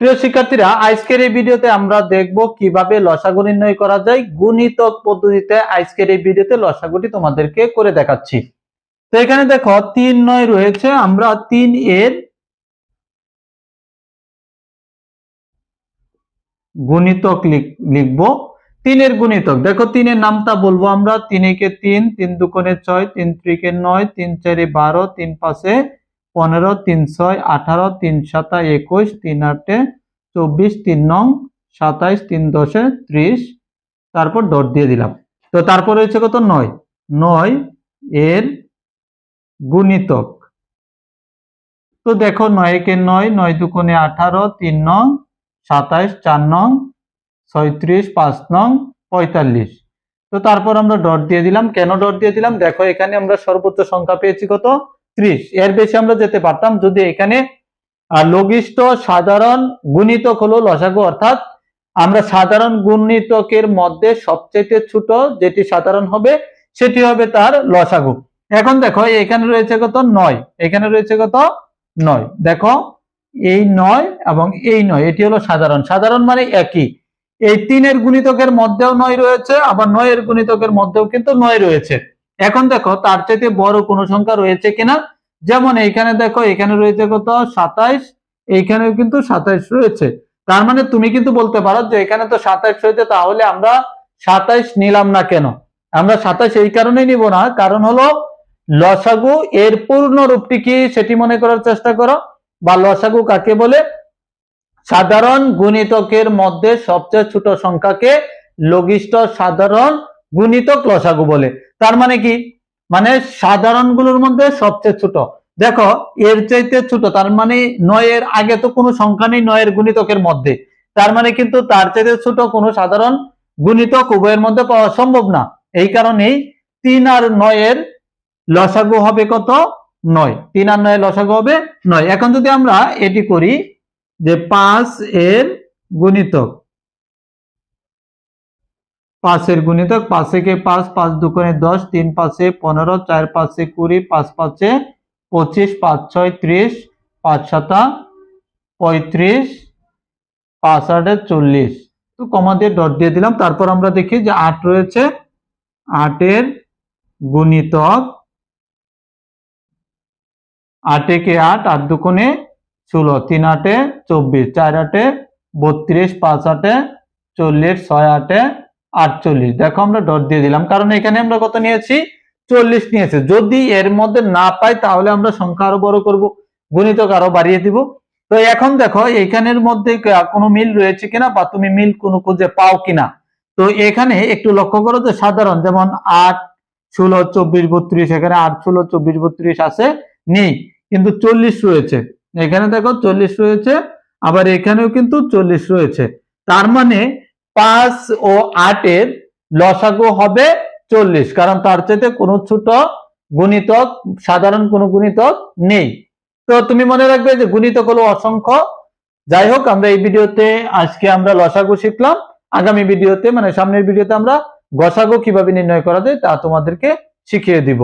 প্রিয় শিক্ষার্থীরা, আজকের এই ভিডিওতে আমরা দেখব কীভাবে লসাগু নির্ণয় করা যায় গুণিতক পদ্ধতিতে আজকের এই ভিডিওতে লসাগুটি তোমাদেরকে করে দেখাচ্ছি। তো এখানে দেখো, তিন নয় রয়েছে, আমরা তিন এর গুণিতক লিখ- লিখব। তিনের গুণিতক, দেখো তিনের নামটা বলব আমরা তিন একে তিন তিন দুকোণে ছয়, তিন ত্রিকে নয়, তিন চারে বারো, তিন পাঁচে পনেরো, তিন ছয়, আঠারো, তিন সাতা একুশ, তিন আটে, চব্বিশ, তিন নং, সাতাইশ, তিন দশে, ত্রিশ। তারপর ডট দিয়ে দিলাম। তো তারপর রয়েছে কত? নয়। নয় এর গুণিতক। তো দেখো নয় একে নয় নয় দুকোণে আঠারো, তিন নং, সাতাইশ, চার নং, ছয়ত্রিশ, পাঁচ নং, পঁয়তাল্লিশ। তো তারপর আমরা ডট দিয়ে দিলাম। কেন ডট দিয়ে দিলাম? দেখো, এখানে আমরা সর্বোচ্চ সংখ্যা পেয়েছি কত? ত্রিশ। এর বেশি আমরা যেতে পারতাম যদি এখানে লঘিষ্ঠ সাধারণ গুণিতক হলো লসাগু, অর্থাৎ আমরা সাধারণ গুণিতকের মধ্যে সবচেয়ে ছোট যেটি সাধারণ হবে, সেটি হবে তার লসাগু। এখন দেখো, এখানে রয়েছে কত? নয়। এখানে রয়েছে কত? নয়। দেখো, এই নয় এবং এই নয়, এটি হলো সাধারণ। সাধারণ মানে একই। এই তিনের গুণিতকের মধ্যেও নয় রয়েছে, আবার নয়ের গুণিতকের মধ্যেও কিন্তু নয় রয়েছে। এখন দেখো, তার চাইতে বড় কোনো সংখ্যা রয়েছে কিনা? যেমন এইখানে দেখো এখানে রয়েছে কত? সাতাইশ। এইখানেও কিন্তু সাতাইশ রয়েছে। তার মানে তুমি কিন্তু বলতে পারো যে এখানে তো সাতাইশ রয়েছে, তাহলে আমরা সাতাইশ নিলাম না কেন? আমরা সাতাইশ এই কারণেই নিব না। কারণ হলো, লসাগু এর পূর্ণ রূপটি কি সেটি মনে করার চেষ্টা করো। বা লসাগু কাকে বলে? সাধারণ গুণিতকের মধ্যে সবচেয়ে ছোট সংখ্যাকে লঘিষ্ঠ সাধারণ গুণিতক লসাগু বলে। তার মানে কি? মানে সাধারণগুলোর মধ্যে সবচেয়ে ছোট। দেখো, এর চাইতে ছোট, তার মানে নয়ের আগে তো কোনো সংখ্যা নেই নয়ের গুণিতকের মধ্যে। তার মানে কিন্তু তার চাইতে ছোট কোনো সাধারণ গুণিতক উভয়ের মধ্যে পাওয়া সম্ভব না। এই কারণেই তিন আর নয়ের লসাগু হবে কত? নয়। তিন আর নয়ের লসাগু হবে নয়। এখন যদি আমরা এটি করি যে পাঁচ এর গুণিতক পাঁচের গুণিতক পাঁচ থেকে পাঁচ পাঁচ দুকোণে দশ, তিন পাঁচে পনেরো, চার পাঁচে কুড়ি, পাঁচ পাঁচে পঁচিশ, পাঁচ ছয় ত্রিশ, পাঁচ সাতা পঁয়ত্রিশ, পাঁচ আটে চল্লিশ। তো কমা দিয়ে ডট দিয়ে দিলাম। তারপর আমরা দেখি যে আট রয়েছে। আটের গুণিতক আটে কে আট আট দুকোণে ষোলো, তিন আটে চব্বিশ, চার আটে বত্রিশ, পাঁচ আটে চল্লিশ, ছয় আটে আটচল্লিশ। দেখো আমরা ডট দিয়ে দিলাম, কারণ এখানে আমরা কত নিয়েছি? চল্লিশ নিয়েছে। যদি এর মধ্যে না পাই, তাহলে আমরা সংখ্যা আরও বড় করব, গণিতক আরও বাড়িয়ে দিব। তো এখন দেখো, এখানের মধ্যে কোনো মিল রয়েছে কিনা বা তুমি মিল কোনো খুঁজে পাও কিনা? তো এখানে একটু লক্ষ্য করো যে সাধারণ, যেমন আট, ষোলো, চব্বিশ, বত্রিশ, এখানে আট, ষোলো, চব্বিশ, বত্রিশ আছে, নেই। কিন্তু চল্লিশ রয়েছে। এখানে দেখো চল্লিশ রয়েছে, আবার এখানেও কিন্তু চল্লিশ রয়েছে। তার মানে পাঁচ ও আটের লসাগু হবে চল্লিশ, কারণ তার চাইতে কোনো ছোট গুণিতক, সাধারণ কোনো গুণিতক নেই। তো তুমি মনে রাখবে যে গুণিতক হলো অসংখ্য। যাই হোক, আমরা এই ভিডিওতে, আজকে আমরা লসাগু শিখলাম। আগামী ভিডিওতে মানে সামনের ভিডিওতে আমরা গসাগু কীভাবে নির্ণয় করা যায় তা তোমাদেরকে শিখিয়ে দিব।